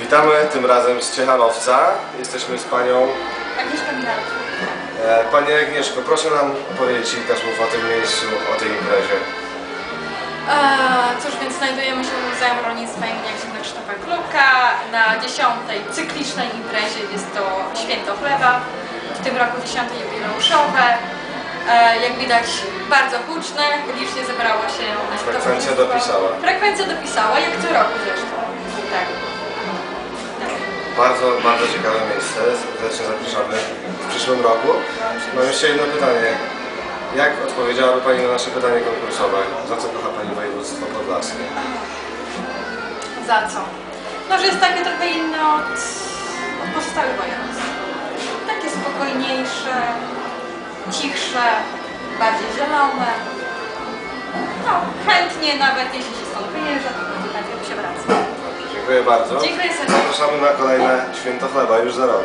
Witamy tym razem z Ciechanowca. Jesteśmy z panią. Agnieszka Milarki. E, Pani Agnieszko, proszę nam opowiedzieć kilka słów o tym miejscu, o tej imprezie. Eee, cóż, więc znajdujemy się w Muzeum Rolnictwa im. Księdza Krzysztofa Klubka na dziesiątej cyklicznej imprezie. Jest to Święto Chleba. W tym roku dziesiąte jubileuszowe. Eee, jak widać bardzo huczne, licznie zebrało się Frekwencja dopisała. Frekwencja dopisała, jak co roku. Tak. Bardzo, bardzo ciekawe miejsce. Serdecznie zapraszamy w przyszłym roku. Mam jeszcze jedno pytanie. Jak odpowiedziałaby Pani na nasze pytanie konkursowe? Za co kocha Pani województwo podlaskie? Za co? No, że jest takie trochę inne od, od pozostałych województw. Takie spokojniejsze, cichsze, bardziej zielone. No, chętnie nawet jeśli się stąd wyjeżdża, to dziękuję bardzo. Dziękuję serdecznie. Zapraszamy na kolejne święto chleba już za rok.